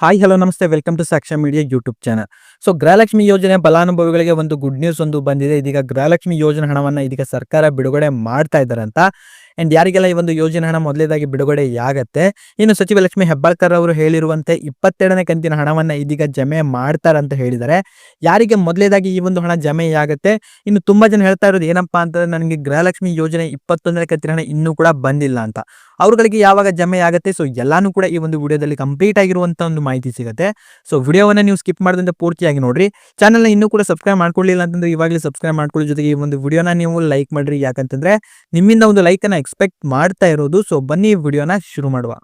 Hi hello ನಮಸ್ತೆ. Welcome to Sakshya media YouTube channel so Gruhalakshmi ಯೋಜನೆ ಫಲಾನುಭವಿಗಳಿಗೆ ಒಂದು ಗುಡ್ ನ್ಯೂಸ್ ಒಂದು ಬಂದಿದೆ. ಇದೀಗ ಗೃಹಲಕ್ಷ್ಮಿ ಯೋಜನೆ ಹಣವನ್ನು ಇದೀಗ ಸರ್ಕಾರ ಬಿಡುಗಡೆ ಮಾಡ್ತಾ ಇದ್ದಾರೆ ಅಂತ ಅಂಡ್ ಯಾರಿಗೆಲ್ಲ ಈ ಒಂದು ಯೋಜನೆ ಹಣ ಮೊದಲೇದಾಗಿ ಬಿಡುಗಡೆ ಆಗತ್ತೆ ಇನ್ನು ಸಚಿವ ಲಕ್ಷ್ಮಿ ಹೆಬ್ಬಾಳ್ಕರ್ ಅವರು ಹೇಳಿರುವಂತೆ ಇಪ್ಪತ್ತೆರಡನೇ ಕಂತಿನ ಹಣವನ್ನ ಇದೀಗ ಜಮೆ ಮಾಡ್ತಾರೆ ಅಂತ ಹೇಳಿದ್ದಾರೆ ಯಾರಿಗೆ ಮೊದಲೇದಾಗಿ ಈ ಒಂದು ಹಣ ಜಮೆ ಆಗತ್ತೆ ಇನ್ನು ತುಂಬಾ ಜನ ಹೇಳ್ತಾ ಇರೋದು ಏನಪ್ಪಾ ಅಂತಂದ್ರೆ, ನನಗೆ ಗೃಹಲಕ್ಷ್ಮಿ ಯೋಜನೆ ಇಪ್ಪತ್ತೊಂದನೇ ಕಂತಿನ ಹಣ ಇನ್ನೂ ಕೂಡ ಬಂದಿಲ್ಲ ಅಂತ. ಅವ್ರಗಳಿಗೆ ಯಾವಾಗ ಜಮೆ ಆಗುತ್ತೆ ಸೊ ಎಲ್ಲಾನು ಕೂಡ ಈ ಒಂದು ವಿಡಿಯೋದಲ್ಲಿ ಕಂಪ್ಲೀಟ್ ಆಗಿರುವಂತ ಒಂದು ಮಾಹಿತಿ ಸಿಗುತ್ತೆ. ಸೊ ವಿಡಿಯೋವನ್ನ ನೀವು ಸ್ಕಿಪ್ ಮಾಡದಂತೆ ಪೂರ್ತಿಯಾಗಿ ನೋಡ್ರಿ. ಚಾನಲ್ನ ಇನ್ನೂ ಕೂಡ ಸಬ್ಸ್ಕ್ರೈಬ್ ಮಾಡ್ಕೊಳ್ಳಿಲ್ಲ ಅಂತಂದ್ರೆ ಇವಾಗಲೇ ಸಬ್ಸ್ಕ್ರೈಬ್ ಮಾಡ್ಕೊಳ್ಳಿ. ಜೊತೆಗೆ ಈ ಒಂದು ವಿಡಿಯೋನ ನೀವು ಲೈಕ್ ಮಾಡ್ರಿ. ಯಾಕಂತಂದ್ರೆ, ನಿಮ್ಮಿಂದ ಒಂದು ಲೈಕ್ ಅನ್ನ ಎಕ್ಸ್ಪೆಕ್ಟ್ ಮಾಡ್ತಾ ಇರೋದು ಸೊ ಬನ್ನಿ ವಿಡಿಯೋನ ಶುರು ಮಾಡುವ.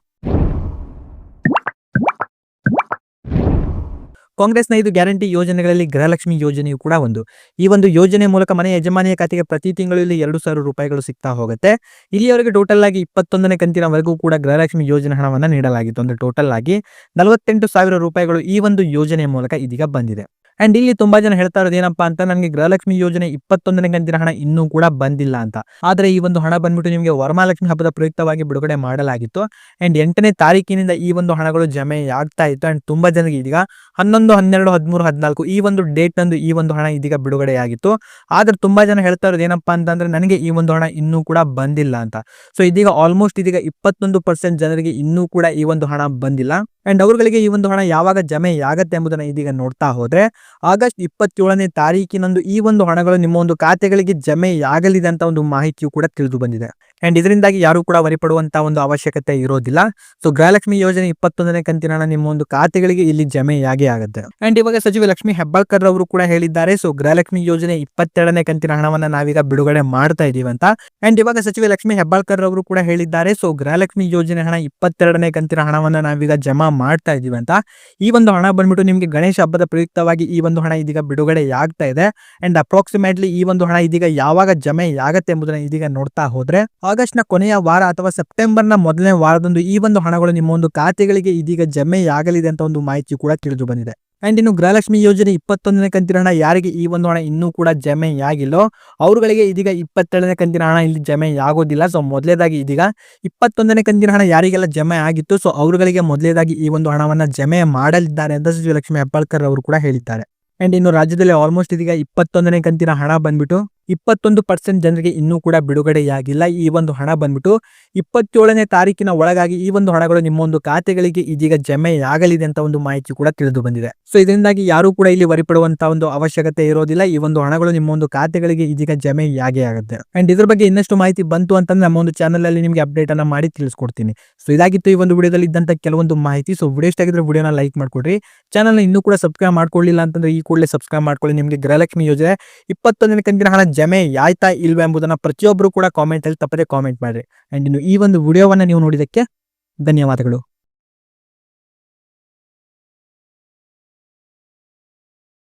ಕಾಂಗ್ರೆಸ್ನ ಇದು ಗ್ಯಾರಂಟಿ ಯೋಜನೆಗಳಲ್ಲಿ ಗೃಹಲಕ್ಷ್ಮಿ ಯೋಜನೆಯು ಕೂಡ ಒಂದು. ಈ ಒಂದು ಯೋಜನೆ ಮೂಲಕ ಮನೆ ಯಜಮಾನಿಯ ಖಾತೆಗೆ ಪ್ರತಿ ತಿಂಗಳು ಇಲ್ಲಿ ಎರಡು ಸಾವಿರ ರೂಪಾಯಿಗಳು ಸಿಗ್ತಾ ಹೋಗುತ್ತೆ. ಇಲ್ಲಿಯವರೆಗೆ ಟೋಟಲ್ ಆಗಿ ಇಪ್ಪತ್ತೊಂದನೇ ಕಂತಿನವರೆಗೂ ಕೂಡ ಗೃಹಲಕ್ಷ್ಮಿ ಯೋಜನೆ ಹಣವನ್ನು ನೀಡಲಾಗಿತ್ತು. ಅಂದ್ರೆ ಟೋಟಲ್ ಆಗಿ ನಲವತ್ತೆಂಟು ಸಾವಿರ ರೂಪಾಯಿಗಳು ಈ ಒಂದು ಯೋಜನೆಯ ಮೂಲಕ ಇದೀಗ ಬಂದಿದೆ. ಅಂಡ್ ಇಲ್ಲಿ ತುಂಬಾ ಜನ ಹೇಳ್ತಾ ಇರೋದು ಏನಪ್ಪಾ ಅಂತ, ನನಗೆ ಗೃಹಲಕ್ಷ್ಮಿ ಯೋಜನೆ ಇಪ್ಪತ್ತೊಂದನೇ ಕಂತಿನ ಹಣ ಇನ್ನೂ ಕೂಡ ಬಂದಿಲ್ಲ ಅಂತ. ಆದ್ರೆ ಈ ಒಂದು ಹಣ ಬಂದ್ಬಿಟ್ಟು ನಿಮಗೆ ವರಮಹಾಲಕ್ಷ್ಮಿ ಹಬ್ಬದ ಪ್ರಯುಕ್ತವಾಗಿ ಬಿಡುಗಡೆ ಮಾಡಲಾಗಿತ್ತು. ಅಂಡ್ ಎಂಟನೇ ತಾರೀಕಿನಿಂದ ಈ ಒಂದು ಹಣಗಳು ಜಮೆ ಆಗ್ತಾ ಇತ್ತು. ಅಂಡ್ ತುಂಬಾ ಜನರಿಗೆ ಇದೀಗ ಹನ್ನೊಂದು, ಹನ್ನೆರಡು, ಹದಿಮೂರು, ಹದಿನಾಲ್ಕು ಈ ಒಂದು ಡೇಟ್ ನಂದು ಈ ಒಂದು ಹಣ ಇದೀಗ ಬಿಡುಗಡೆಯಾಗಿತ್ತು. ಆದ್ರೆ ತುಂಬಾ ಜನ ಹೇಳ್ತಾ ಇರೋದು ಏನಪ್ಪಾ ಅಂತಂದ್ರೆ ನನಗೆ ಈ ಒಂದು ಹಣ ಇನ್ನೂ ಕೂಡ ಬಂದಿಲ್ಲ ಅಂತ. ಸೊ ಇದೀಗ ಆಲ್ಮೋಸ್ಟ್ ಇದೀಗ ಇಪ್ಪತ್ತೊಂದು ಪರ್ಸೆಂಟ್ ಜನರಿಗೆ ಇನ್ನೂ ಕೂಡ ಈ ಒಂದು ಹಣ ಬಂದಿಲ್ಲ. ಅಂಡ್ ಅವರುಗಳಿಗೆ ಈ ಒಂದು ಹಣ ಯಾವಾಗ ಜಮೆ ಆಗತ್ತೆ ಎಂಬುದನ್ನ ಇದೀಗ ನೋಡ್ತಾ ಹೋದ್ರೆ, ಆಗಸ್ಟ್ ಇಪ್ಪತ್ತೇಳನೇ ತಾರೀಕಿನಂದು ಈ ಒಂದು ಹಣಗಳು ನಿಮ್ಮ ಒಂದು ಖಾತೆಗಳಿಗೆ ಜಮೆ ಆಗಲಿದೆ ಅಂತ ಒಂದು ಮಾಹಿತಿಯು ಕೂಡ ತಿಳಿದು ಬಂದಿದೆ. ಅಂಡ್ ಇದರಿಂದಾಗಿ ಯಾರು ಕೂಡ ವರಿಪಡುವಂತಹ ಒಂದು ಅವಶ್ಯಕತೆ ಇರೋದಿಲ್ಲ. ಸೊ ಗೃಹಲಕ್ಷ್ಮಿ ಯೋಜನೆ ಇಪ್ಪತ್ತೊಂದನೇ ಕಂತಿನ ಹಣ ನಿಮ್ಮ ಒಂದು ಖಾತೆಗಳಿಗೆ ಇಲ್ಲಿ ಜಮೆಯಾಗೇ ಆಗುತ್ತೆ. ಅಂಡ್ ಇವಾಗ ಸಚಿವ ಲಕ್ಷ್ಮಿ ಹೆಬ್ಬಾಳ್ಕರ್ ಅವರು ಕೂಡ ಹೇಳಿದ್ದಾರೆ. ಸೊ ಗೃಹಲಕ್ಷ್ಮಿ ಯೋಜನೆ ಇಪ್ಪತ್ತೆರಡನೇ ಕಂತಿನ ಹಣವನ್ನ ನಾವೀಗ ಬಿಡುಗಡೆ ಮಾಡ್ತಾ ಇದೀವಿ ಅಂತ. ಅಂಡ್ ಇವಾಗ ಸಚಿವ ಲಕ್ಷ್ಮಿ ಹೆಬ್ಬಾಳ್ಕರ್ ಅವರು ಕೂಡ ಹೇಳಿದ್ದಾರೆ. ಸೊ ಗೃಹಲಕ್ಷ್ಮಿ ಯೋಜನೆ ಹಣ ಇಪ್ಪತ್ತೆರಡನೇ ಕಂತಿನ ಹಣವನ್ನ ನಾವೀಗ ಜಮಾ ಮಾಡ್ತಾ ಇದ್ದೀವಿ ಅಂತ. ಈ ಒಂದು ಹಣ ಬಂದ್ಬಿಟ್ಟು ನಿಮಗೆ ಗಣೇಶ ಹಬ್ಬದ ಪ್ರಯುಕ್ತವಾಗಿ ಈ ಒಂದು ಹಣ ಇದೀಗ ಬಿಡುಗಡೆ ಆಗ್ತಾ ಇದೆ. ಅಂಡ್ ಅಪ್ರಾಕ್ಸಿಮೇಟ್ಲಿ ಈ ಒಂದು ಹಣ ಇದೀಗ ಯಾವಾಗ ಜಮೆ ಆಗತ್ತೆ ಎಂಬುದನ್ನ ಇದೀಗ ನೋಡ್ತಾ ಹೋದ್ರೆ ಆಗಸ್ಟ್ನ ಕೊನೆಯ ವಾರ ಅಥವಾ ಸೆಪ್ಟೆಂಬರ್ನ ಮೊದಲನೇ ವಾರದಂದು ಈ ಒಂದು ಹಣಗಳು ನಿಮ್ಮ ಒಂದು ಖಾತೆಗಳಿಗೆ ಇದೀಗ ಜಮೆ ಆಗಲಿದೆ ಅಂತ ಒಂದು ಮಾಹಿತಿ ಕೂಡ ತಿಳಿದು ಬಂದಿದೆ. ಅಂಡ್ ಇನ್ನು ಗೃಹಲಕ್ಷ್ಮಿ ಯೋಜನೆ ಇಪ್ಪತ್ತೊಂದನೇ ಕಂತಿನ ಹಣ ಯಾರಿಗೆ ಈ ಒಂದು ಹಣ ಇನ್ನೂ ಕೂಡ ಜಮೆ ಆಗಿಲ್ಲೋ ಅವರುಗಳಿಗೆ ಇದೀಗ ಇಪ್ಪತ್ತೆರಡನೇ ಕಂತಿನ ಹಣ ಇಲ್ಲಿ ಜಮೆ ಆಗೋದಿಲ್ಲ. ಸೊ ಮೊದಲೇದಾಗಿ ಇದೀಗ ಇಪ್ಪತ್ತೊಂದನೇ ಕಂತಿನ ಹಣ ಯಾರಿಗೆಲ್ಲ ಜಮೆ ಆಗಿತ್ತು. ಸೊ ಅವರುಗಳಿಗೆ ಮೊದಲೇದಾಗಿ ಈ ಒಂದು ಹಣವನ್ನು ಜಮೆ ಮಾಡಲಿದ್ದಾರೆ ಅಂತ ಸಚಿವ ಲಕ್ಷ್ಮಿ ಹೆಬ್ಬಾಳ್ಕರ್ ಅವರು ಕೂಡ ಹೇಳಿದ್ದಾರೆ. ಅಂಡ್ ಇನ್ನು ರಾಜ್ಯದಲ್ಲಿ ಆಲ್ಮೋಸ್ಟ್ ಇದೀಗ ಇಪ್ಪತ್ತೊಂದನೇ ಕಂತಿನ ಹಣ ಬಂದ್ಬಿಟ್ಟು ಇಪ್ಪತ್ತೊಂದು ಪರ್ಸೆಂಟ್ ಜನರಿಗೆ ಇನ್ನೂ ಕೂಡ ಬಿಡುಗಡೆಯಾಗಿಲ್ಲ. ಈ ಒಂದು ಹಣ ಬಂದ್ಬಿಟ್ಟು ಇಪ್ಪತ್ತೇಳನೇ ತಾರೀಕಿನ ಒಳಗಾಗಿ ಈ ಒಂದು ಹಣಗಳು ನಿಮ್ಮ ಒಂದು ಖಾತೆಗಳಿಗೆ ಇದೀಗ ಜಮೆ ಆಗಲಿದೆ ಅಂತ ಒಂದು ಮಾಹಿತಿ ಕೂಡ ತಿಳಿದು ಬಂದಿದೆ. ಸೊ ಇದರಿಂದಾಗಿ ಯಾರು ಕೂಡ ಇಲ್ಲಿ ವರಿಪಡುವಂತ ಒಂದು ಅವಶ್ಯಕತೆ ಇರೋದಿಲ್ಲ. ಈ ಒಂದು ಹಣಗಳು ನಿಮ್ಮ ಒಂದು ಖಾತೆಗಳಿಗೆ ಇದೀಗ ಜಮೆ ಆಗೇ ಆಗುತ್ತೆ. ಅಂಡ್ ಇದ್ರ ಬಗ್ಗೆ ಇನ್ನಷ್ಟು ಮಾಹಿತಿ ಬಂತು ಅಂತಂದ್ರೆ ನಮ್ಮ ಒಂದು ಚಾನಲ್ ಅಲ್ಲಿ ನಿಮಗೆ ಅಪ್ಡೇಟ್ ಅನ್ನ ಮಾಡಿ ತಿಳಿಸ್ಕೊಡ್ತೀನಿ. ಸೊ ಇದಾಗಿತ್ತು ಈ ಒಂದು ವಿಡಿಯೋದಲ್ಲಿ ಇದ್ದಂತ ಕೆಲವೊಂದು ಮಾಹಿತಿ. ಸೊ ವಿಡಿಯೋ ಇಷ್ಟ ಆಗಿದ್ರೆ ವಿಡಿಯೋನ ಲೈಕ್ ಮಾಡ್ಕೊಡ್ರಿ. ಚಾನಲ್ ಇನ್ನೂ ಕೂಡ ಸಬ್ಸ್ಕ್ರೈಬ್ ಮಾಡ್ಕೊಳ್ಳಿಲ್ಲ ಅಂತಂದ್ರೆ ಈ ಕೂಡಲೇ ಸಬ್ಸ್ಕ್ರೈಬ್ ಮಾಡ್ಕೊಳ್ಳಿ. ನಿಮಗೆ ಗೃಹಲಕ್ಷ್ಮಿ ಯೋಜನೆ ಇಪ್ಪತ್ತೊಂದನೇ ಕಂತಿನ ಹಣ ಜಮೆ ಆಯ್ತಾ ಇಲ್ವಾ ಎಂಬುದನ್ನು ಪ್ರತಿಯೊಬ್ಬರು ಕೂಡ ಕಾಮೆಂಟ್ ಅಲ್ಲಿ ತಪ್ಪದೆ ಕಾಮೆಂಟ್ ಮಾಡ್ರಿ. ಅಂಡ್ ಇನ್ನು ಈ ಒಂದು ವಿಡಿಯೋವನ್ನು ನೀವು ನೋಡಿದಕ್ಕೆ ಧನ್ಯವಾದಗಳು.